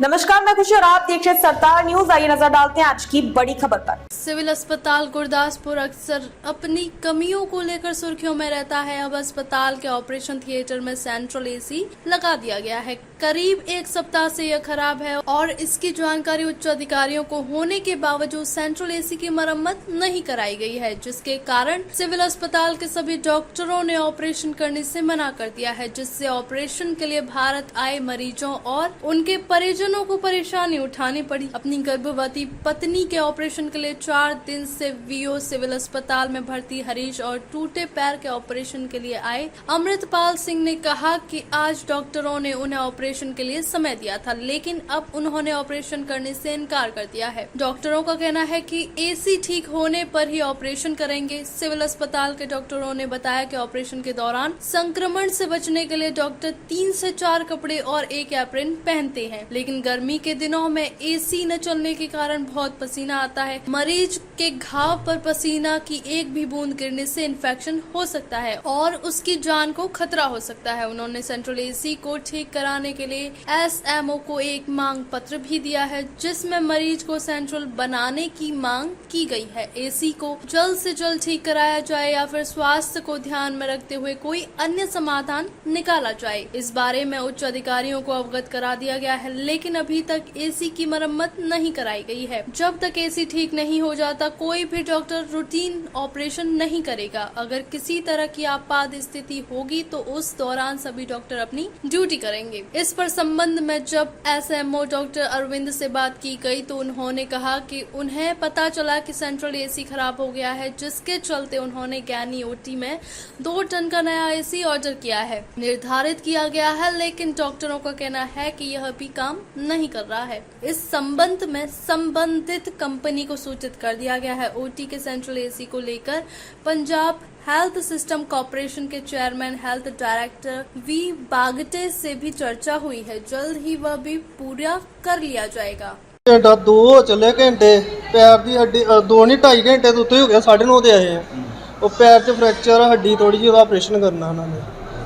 नमस्कार, मैं खुशी और आप देख रहे हैं सरदार न्यूज़। आइए नज़र डालते हैं आज की बड़ी खबर पर। सिविल अस्पताल गुरदासपुर अक्सर अपनी कमियों को लेकर सुर्खियों में रहता है। अब अस्पताल के ऑपरेशन थिएटर में सेंट्रल एसी लगा दिया गया है। करीब एक सप्ताह से यह खराब है और इसकी जानकारी उच्च अधिकारियों को होने के बावजूद सेंट्रल एसी की मरम्मत नहीं कराई गई है, जिसके कारण सिविल अस्पताल के सभी डॉक्टरों ने ऑपरेशन करने से मना कर दिया है, जिससे ऑपरेशन के लिए भारत आए मरीजों और उनके परिजनों को परेशानी उठानी पड़ी। अपनी गर्भवती पत्नी के ऑपरेशन के लिए चार दिन से वीओ सिविल अस्पताल में भर्ती हरीश और टूटे पैर के ऑपरेशन के लिए आए। अमृतपाल सिंह ने कहा कि आज डॉक्टरों ने उन्हें ऑपरेशन के लिए समय दिया था, लेकिन अब उन्होंने ऑपरेशन करने से इनकार कर दिया है। डॉक्टरों का कहना है कि एसी ठीक होने पर ही ऑपरेशन करेंगे। सिविल अस्पताल के डॉक्टरों ने बताया कि ऑपरेशन के दौरान संक्रमण से बचने के लिए डॉक्टर तीन से चार कपड़े और एक एप्रिन पहनते हैं, लेकिन गर्मी के दिनों में एसी न चलने के कारण बहुत पसीना आता है। मरीज़ के घाव पर पसीना की एक भी बूंद गिरने से इन्फेक्शन हो सकता है और उसकी जान को खतरा हो सकता है। उन्होंने सेंट्रल एसी को ठीक कराने के लिए एसएमओ को एक मांग पत्र भी दिया है, जिसमें मरीज़ को सेंट्रल बनाने की मांग की गई है। एसी को जल्द से जल्द ठीक कराया जाए या फिर स्वास्थ्य को ध्यान में रखते हुए कोई अन्य समाधान निकाला जाए। इस बारे में उच्च अधिकारियों को अवगत करा दिया गया है, लेकिन अभी तक एसी की मरम्मत नहीं कराई गई है। जब तक एसी ठीक नहीं हो जाता, कोई भी डॉक्टर रूटीन ऑपरेशन नहीं करेगा। अगर किसी तरह की आपात स्थिति होगी तो उस दौरान सभी डॉक्टर अपनी ड्यूटी करेंगे। इस पर संबंध में जब एसएमओ डॉक्टर अरविंद से बात की गई तो उन्होंने कहा कि उन्हें पता चला कि सेंट्रल एसी खराब हो गया है, जिसके चलते उन्होंने ज्ञानी ओटी में दो टन का नया एसी ऑर्डर किया है। निर्धारित किया गया है, लेकिन डॉक्टरों का कहना है कि यह भी काम नहीं कर रहा है। इस संबंध में संबंधित कंपनी को सूचित कर दिया गया है। ओटी के सेंट्रल एसी को लेकर पंजाब हेल्थ सिस्टम कॉरपोरेशन के chairman health director V Bagte से भी चर्चा हुई है। जल्द ही वह भी पूरा कर लिया जाएगा। घंटा दो चले घंटे। पैर की हड्डी दो नहीं ढाई घंटे तो उत्ते हो गया साढ़े नौ आए हैं। और पैर च फ्रैक्चर हड्डी थोड़ी जी ऑपरेशन करना उन्होंने।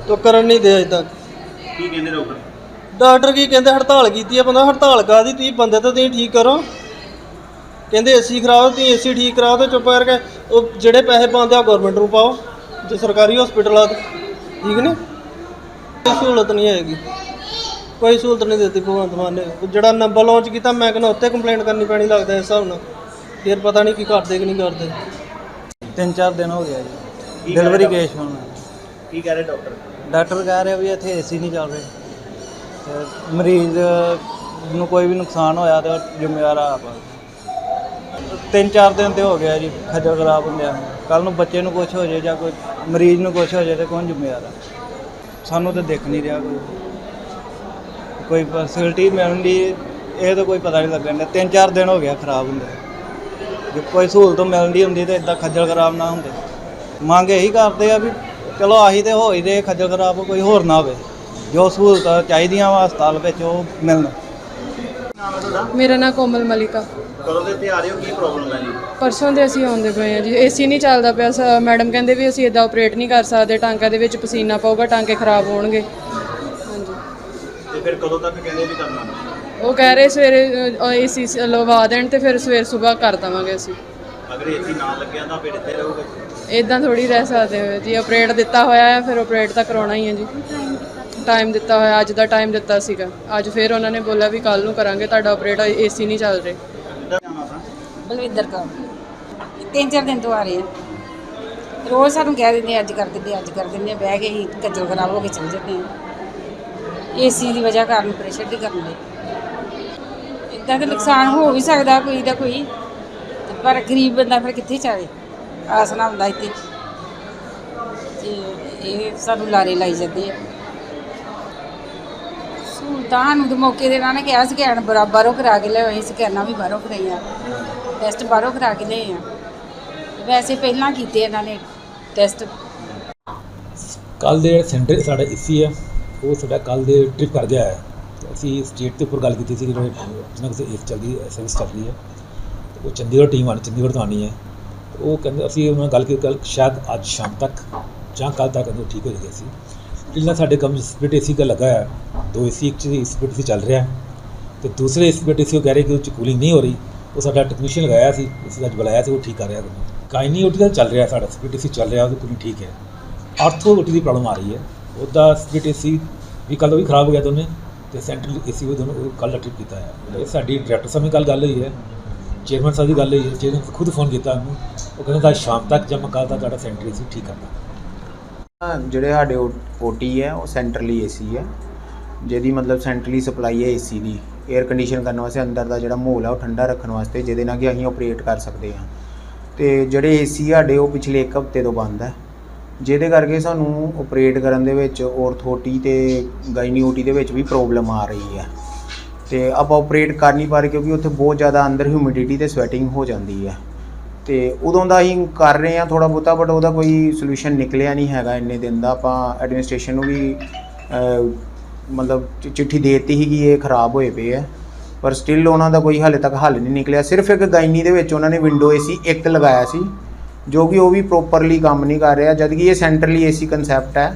तो करन नहीं दिया अज तक। ਡਾਕਟਰ ਕੀ ਕਹਿੰਦੇ ਹੜਤਾਲ ਕੀਤੀ ਆ ਬੰਦਾ ਹੜਤਾਲ ਕਾਦੀ ਤੁਸੀਂ ਬੰਦੇ ਤਾਂ ਤੁਸੀਂ ਠੀਕ ਕਰੋ। ਕਹਿੰਦੇ ਏਸੀ ਖਰਾਬ ਤੁਸੀਂ ਏਸੀ ਠੀਕ ਕਰਾਓ ਤੇ ਚੁੱਪ ਕਰਕੇ ਉਹ ਜਿਹੜੇ ਪੈਸੇ ਪਾਉਂਦੇ ਆ ਗਵਰਨਮੈਂਟ ਨੂੰ ਪਾਓ ਜੇ ਸਰਕਾਰੀ ਹਸਪੀਟਲ ਆ। ਠੀਕ ਨੇ? ਕੋਈ ਸਹੂਲਤ ਨਹੀਂ ਆਏਗੀ ਕੋਈ ਸਹੂਲਤ ਨਹੀਂ ਦਿੱਤੀ ਭਗਵੰਤ ਮਾਨ ਨੇ। ਉਹ ਜਿਹੜਾ ਨੰਬਰ ਲਾਂਚ ਕੀਤਾ ਮੈਂ ਕਹਿੰਦਾ ਉੱਤੇ ਕੰਪਲੇਂਟ ਕਰਨੀ ਪੈਣੀ ਲੱਗਦਾ ਇਸ ਹਿਸਾਬ ਨਾਲ। ਫਿਰ ਪਤਾ ਨਹੀਂ ਕੀ ਕਰਦੇ ਕਿ ਨਹੀਂ ਕਰਦੇ। ਤਿੰਨ ਚਾਰ ਦਿਨ ਹੋ ਗਿਆ ਜੀ। ਡਿਲੀਵਰੀ ਕੇਸ ਹੋਣਾ ਕੀ ਕਹਿ ਰਹੇ ਡਾਕਟਰ? ਡਾਕਟਰ ਕਹਿ ਰਿਹਾ ਵੀ ਇੱਥੇ ਏਸੀ ਨਹੀਂ ਚੱਲ ਰਹੇ। ਮਰੀਜ਼ ਨੂੰ ਕੋਈ ਵੀ ਨੁਕਸਾਨ ਹੋਇਆ ਤਾਂ ਜ਼ਿੰਮੇਵਾਰ ਆਪ। ਆ। ਤਿੰਨ ਚਾਰ ਦਿਨ ਤੇ ਹੋ ਗਿਆ ਜੀ, ਖੱਜਲ ਖਰਾਬ ਹੁੰਦਿਆਂ ਕੱਲ ਨੂੰ ਬੱਚੇ ਨੂੰ ਕੁਝ ਹੋ ਜਾਏ ਜਾਂ ਕੋਈ ਮਰੀਜ਼ ਨੂੰ ਕੁਝ ਹੋ ਜਾਏ ਤੇ ਕੌਣ ਜ਼ਿੰਮੇਵਾਰ ਆ? ਸਾਨੂੰ ਤਾਂ ਦੇਖ ਨਹੀਂ ਰਿਹਾ ਕੋਈ। ਕੋਈ ਫੈਸਿਲਿਟੀ ਮਿਲਣ ਦੀ ਇਹ ਤਾਂ ਕੋਈ ਪਤਾ ਨਹੀਂ ਲੱਗਣ ਦਾ ਤਿੰਨ ਚਾਰ ਦਿਨ ਹੋ ਗਿਆ ਖਰਾਬ ਹੁੰਦੇ ਜੇ ਕੋਈ ਸਹੂਲਤ ਮਿਲਦੀ ਹੁੰਦੀ ਤਾਂ ਇਦਾਂ ਖੱਜਲ ਖਰਾਬ ਨਾ ਹੁੰਦੇ। ਮੰਗ ਇਹੀ ਕਰਦੇ ਆ ਵੀ ਚਲੋ ਆਹੀ ਤੇ ਹੀ ਦੇ ਖੱਜਲ ਖਰਾਬ ਕੋਈ ਹੋਰ ਨਾ ਹੋਵੇ। ਜੋ ਸਹੂਲਤਾਂ ਚਾਹੀਦੀਆਂ ਵਾ ਹਸਪਤਾਲ ਵਿੱਚ ਉਹ ਮਿਲਣ। ਨਾਮ ਹੈ ਤੁਹਾਡਾ ਮੇਰਾ ਨਾਮ ਕੋਮਲ ਮਲਿਕਾ। ਕਦੋਂ ਦੇ ਇੱਥੇ ਆ ਰਹੇ ਹੋ? ਕੀ ਪ੍ਰੋਬਲਮ ਹੈ ਜੀ? ਪਰਸੋਂ ਦੇ ਅਸੀਂ ਆਉਂਦੇ ਪਏ ਆ ਜੀ। ਏਸੀ ਨਹੀਂ ਚੱਲਦਾ ਪਿਆ। ਸ- ਮੈਡਮ ਕਹਿੰਦੇ ਵੀ ਅਸੀਂ ਇਦਾਂ ਆਪਰੇਟ ਨਹੀਂ ਕਰ ਸਕਦੇ। ਟਾਂਕਿਆਂ ਦੇ ਵਿੱਚ ਪਸੀਨਾ ਪਊਗਾ ਟਾਂਕੇ ਖਰਾਬ ਹੋਣਗੇ। ਹਾਂਜੀ। ਤੇ ਫਿਰ ਕਦੋਂ ਤੱਕ ਕਹਿੰਦੇ ਵੀ ਕਰਨਾ? ਉਹ ਕਹਿ ਰਹੇ ਸਵੇਰੇ ਏਸੀ ਲਵਾ ਦੇਣ ਤੇ ਫਿਰ ਸਵੇਰ ਸਵੇਰ ਕਰ ਦੇਵਾਂਗੇ ਅਸੀਂ। ਅਗਰ ਏਸੀ ਨਾ ਲੱਗਿਆ ਤਾਂ ਫਿਰ ਇੱਥੇ ਰਹੋਗੇ? ਇਦਾਂ ਥੋੜੀ ਰਹਿ ਸਕਦੇ ਹੋ ਜੀ। ਆਪਰੇਟ ਦਿੱਤਾ ਹੋਇਆ ਹੈ ਫਿਰ ਆਪਰੇਟ ਤਾਂ ਕਰਾਉਣਾ ਹੀ ਹੈ ਜੀ। ਟਾਈਮ ਦਿੱਤਾ ਹੋਇਆ, ਅੱਜ ਦਾ ਟਾਈਮ ਦਿੱਤਾ ਸੀਗਾ। ਅੱਜ ਫਿਰ ਉਹਨਾਂ ਨੇ ਬੋਲਿਆ ਵੀ ਕੱਲ ਨੂੰ ਕਰਾਂਗੇ, ਤੁਹਾਡਾ ਆਪਰੇਟ ਏਸੀ ਨਹੀਂ ਚੱਲ ਰਿਹਾ। ਬਲਵਿੰਦਰ ਕੌਰ। ਤਿੰਨ ਚਾਰ ਦਿਨ ਤੋਂ ਆ ਰਹੇ ਆ। ਰੋਜ਼ ਸਾਨੂੰ ਕਹਿ ਦਿੰਦੇ ਅੱਜ ਕਰ ਦਿੰਦੇ ਅੱਜ ਕਰ ਦਿੰਦੇ ਬਹਿ ਕੇ ਹੀ ਕੱਜਲ ਖਰਾਬ ਹੋ ਕੇ ਚਲ ਜਾਂਦੇ ਆ। ਏਸੀ ਦੀ ਵਜ੍ਹਾ ਕਾਰਨ ਪ੍ਰੈਸ਼ਰ ਦੀ ਕਰਨ ਦੇ। ਇਦਾਂ ਦਾ ਨੁਕਸਾਨ ਹੋ ਵੀ ਸਕਦਾ, ਕੋਈ ਦਾ ਕੋਈ। ਪਰ ਗਰੀਬ ਬੰਦਾ ਫਿਰ ਕਿੱਥੇ ਚਾਵੇ ਆਸ ਨਾ ਹੁੰਦਾ ਇੱਥੇ। ਇਹ ਸਾਨੂੰ ਲਾਰੇ ਲਾਈ ਜਾਂਦੇ ਆ। ਤਾਂ ਨੂੰ ਤੇ ਮੌਕੇ ਦੇ ਨਾਲ ਨੇ ਕਿਹਾ ਸਕੈਨ ਬਰਾਬਰੋਂ ਕਰਾ ਕੇ ਲਿਆਏ ਅਸੀਂ ਸਕੈਨਾਂ ਵੀ ਬਾਹਰੋਂ ਕਰਾਈਆਂ ਟੈਸਟ ਬਾਹਰੋਂ ਕਰਾ ਕੇ ਲਿਆਏ ਆ। ਵੈਸੇ ਪਹਿਲਾਂ ਕੀਤੇ ਇਹਨਾਂ ਨੇ ਟੈਸਟ ਕੱਲ ਦੇ ਜਿਹੜਾ ਸੈਂਟਰ ਸਾਡਾ ਏਸੀ ਹੈ ਉਹ ਸਾਡਾ ਕੱਲ ਦੇ ਟ੍ਰਿਪ ਕਰ ਗਿਆ ਹੈ। ਤੇ ਅਸੀਂ ਸਟੇਟ ਦੇ ਉੱਪਰ ਗੱਲ ਕੀਤੀ ਸੀ ਕਿ ਜਿਹੜੇ ਜਿਹਨਾਂ ਕਿਸੇ ਏਸ ਚੱਲਦੀ ਹੈ ਸਰਵਿਸ ਹੈ। ਤੇ ਉਹ ਚੰਡੀਗੜ੍ਹ ਟੀਮ ਆਣੀ ਚੰਡੀਗੜ੍ਹ ਤੋਂ ਆਉਣੀ ਹੈ। ਤੇ ਉਹ ਕਹਿੰਦੇ ਅਸੀਂ ਉਹਨਾਂ ਨਾਲ ਗੱਲ ਕੀਤੀ, ਕੱਲ੍ਹ ਸ਼ਾਇਦ ਅੱਜ ਸ਼ਾਮ ਤੱਕ ਜਾਂ ਕੱਲ ਤੱਕ ਉਹ ਠੀਕ ਹੋ ਜਾਏਗੀ, ਅਸੀਂ ਪਹਿਲਾਂ ਸਾਡੇ ਕੰਮ ਸਪਲਿਟ ਏਸੀ ਦਾ ਲੱਗਾ ਹੈ ਦੋ ਏਸੀ ਇੱਕ ਚ ਸਪਲਿਟ ਸੀ ਚੱਲ ਰਿਹਾ। ਹੈ ਤੇ ਦੂਸਰੇ ਐਸਪੀਟੀ ਸੀ ਉਹ ਕਹਿ ਰਹੇ ਕਿ ਉਹ ਚ ਕੂਲਿੰਗ ਨਹੀਂ ਹੋ ਰਹੀ। ਉਹ ਸਾਡਾ ਟੈਕਨੀਸ਼ੀਅਨ ਲਗਾਇਆ ਸੀ ਅਸੀਂ ਅੱਜ ਬੁਲਾਇਆ ਸੀ, ਉਹ ਠੀਕ ਕਰ ਰਿਹਾ ਉਹਨੂੰ ਕਾਇਨੀ ਓਟੀ ਦਾ ਚੱਲ ਰਿਹਾ, ਸਾਡਾ ਐਸਪੀਟੀ ਚੱਲ ਰਿਹਾ, ਉਹਦੀ ਕੂਲਿੰਗ ਠੀਕ ਹੈ। ਆਰਥੋ ਓਟੀ ਦੀ ਪ੍ਰੋਬਲਮ ਆ ਰਹੀ ਹੈ। ਉਹਦਾ ਐਸਪੀਟੀ ਵੀ ਕੱਲ੍ਹ ਉਹ ਵੀ ਖਰਾਬ ਹੋ ਗਿਆ ਦੋਨੇ, ਤੇ ਸੈਂਟਰਲ ਏਸੀ ਵੀ ਦੋਨੋਂ ਕੱਲ੍ਹ ਟ੍ਰਿਪ ਕੀਤਾ ਹੈ। ਇਹ ਸਾਡੀ ਡਾਇਰੈਕਟਰ ਸਾਹਿਬ ਨਾਲ ਕੱਲ੍ਹ ਗੱਲ ਹੋਈ ਹੈ। ਚੇਅਰਮੈਨ ਸਾਹਿਬ ਦੀ ਗੱਲ ਹੋਈ ਹੈ। ਚੇਅਰਮੈਨ ਖੁਦ ਫੋਨ ਕੀਤਾ ਉਹਨੂੰ। ਉਹ ਕਹਿੰਦਾ ਤਾਂ ਸ਼ਾਮ ਤੱਕ ਜਮ੍ਹਾਂ ਮੈਂ ਕੱਲ੍ਹ ਦਾ ਤੁਹਾਡਾ ਸੈਂਟਰ ਏਸੀ ਠੀਕ ਕਰਦਾ। ਜਿਹੜੇ ਸਾਡੇ ਓਟੀ ਹੈ, ਉਹ ਸੈਂਟਰਲੀ ਏਸੀ ਹੈ। ਜਿਹਦੀ ਮਤਲਬ ਸੈਂਟਰਲੀ ਸਪਲਾਈ ਹੈ ਏਸੀ ਦੀ। 에ਅਰ ਕੰਡੀਸ਼ਨ ਕਰਨ ਵਾਸਤੇ ਅੰਦਰ ਦਾ ਜਿਹੜਾ ਮਾਹੌਲ ਹੈ, ਉਹ ਠੰਡਾ ਰੱਖਣ ਵਾਸਤੇ, ਜਿਹਦੇ ਨਾਲ ਕਿ ਅਸੀਂ ਆਪਰੇਟ ਕਰ ਸਕਦੇ ਹਾਂ। ਤੇ ਜਿਹੜੇ ਏਸੀ ਸਾਡੇ, ਉਹ ਪਿਛਲੇ ਇੱਕ ਹਫ਼ਤੇ ਤੋਂ ਬੰਦ ਹੈ। ਜਿਹਦੇ ਕਰਕੇ ਸਾਨੂੰ ਆਪਰੇਟ ਕਰਨ ਦੇ ਵਿੱਚ ਔਰਥੋਟੀ ਤੇ ਗਾਇਨੀਓਟੀ ਦੇ ਵਿੱਚ ਵੀ ਪ੍ਰੋਬਲਮ ਆ ਰਹੀ ਹੈ। ਤੇ ਆਪਾਂ ਆਪਰੇਟ ਕਰ ਨਹੀਂ ਪਾ ਰਹੇ ਕਿਉਂਕਿ ਉੱਥੇ ਬਹੁਤ ਜ਼ਿਆਦਾ ਅੰਦਰ ਹਿਊਮਿਡਿਟੀ ਤੇ ਸਵੈਟਿੰਗ ਹੋ ਜਾਂਦੀ ਹੈ। ਤੇ ਉਦੋਂ ਦਾ ਅਸੀਂ ਕਰ ਰਹੇ ਹਾਂ ਥੋੜਾ ਬਹੁਤਾ ਬਟ ਉਹਦਾ ਕੋਈ ਸੋਲੂਸ਼ਨ ਨਿਕਲਿਆ ਨਹੀਂ ਹੈਗਾ ਇੰਨੇ ਦਿਨ ਦਾ। ਆਪਾਂ ਐਡਮਿਨਿਸਟ੍ਰੇਸ਼ਨ ਨੂੰ ਵੀ ਮਤਲਬ ਚਿੱਠੀ ਦੇ ਦਿੱਤੀ ਸੀ ਕਿ ਇਹ ਖਰਾਬ ਹੋਏ ਪਏ ਹੈ ਪਰ ਸਟਿਲ ਉਹਨਾਂ ਦਾ ਕੋਈ ਹਾਲੇ ਤੱਕ ਹੱਲ ਨਹੀਂ ਨਿਕਲਿਆ। ਸਿਰਫ ਇੱਕ ਗਾਇਨੀ ਦੇ ਵਿੱਚ ਉਹਨਾਂ ਨੇ ਵਿੰਡੋ ਏਸੀ ਇੱਕ ਲਗਾਇਆ ਸੀ, ਜੋ ਕਿ ਉਹ ਵੀ ਪ੍ਰੋਪਰਲੀ ਕੰਮ ਨਹੀਂ ਕਰ ਰਿਹਾ, ਜਦਕਿ ਇਹ ਸੈਂਟਰਲੀ ਏਸੀ ਕਨਸੈਪਟ ਹੈ।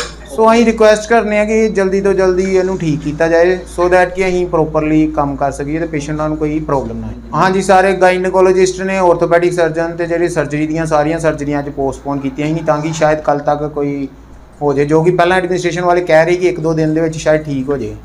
ਸੋ ਅਸੀਂ ਰਿਕੁਐਸਟ ਕਰਨੇ ਆ ਕਿ ਜਲਦੀ ਤੋਂ ਜਲਦੀ ਇਹਨੂੰ ਠੀਕ ਕੀਤਾ ਜਾਏ ਸੋ ਦੈਟ ਕਿ ਅਸੀਂ ਪ੍ਰੋਪਰਲੀ ਕੰਮ ਕਰ ਸਕੀਏ ਤੇ ਪੇਸ਼ੈਂਟਾਂ ਨੂੰ ਕੋਈ ਪ੍ਰੋਬਲਮ ਨਾ ਆਏ। ਹਾਂਜੀ, ਸਾਰੇ ਗਾਇਨੋਕੋਲੋਜਿਸਟ ਨੇ ਆਰਥੋਪੈਡਿਕ ਸਰਜਨ ਤੇ ਜਿਹੜੇ ਸਰਜਰੀ ਦੀਆਂ ਸਾਰੀਆਂ ਸਰਜਰੀਆਂ ਅੱਜ ਪੋਸਟਪੋਨ ਕੀਤੀਆਂ ਸੀ, ਤਾਂ ਕਿ ਸ਼ਾਇਦ ਕੱਲ ਤੱਕ ਕੋਈ ਹੋ ਜਾਏ, ਜੋ ਕਿ ਪਹਿਲਾਂ ਐਡਮਿਨਿਸਟ੍ਰੇਸ਼ਨ ਵਾਲੇ ਕਹਿ ਰਹੇ ਕਿ ਇੱਕ ਦੋ ਦਿਨ ਦੇ ਵਿੱਚ ਸ਼ਾਇਦ ਠੀਕ ਹੋ ਜਾਏ।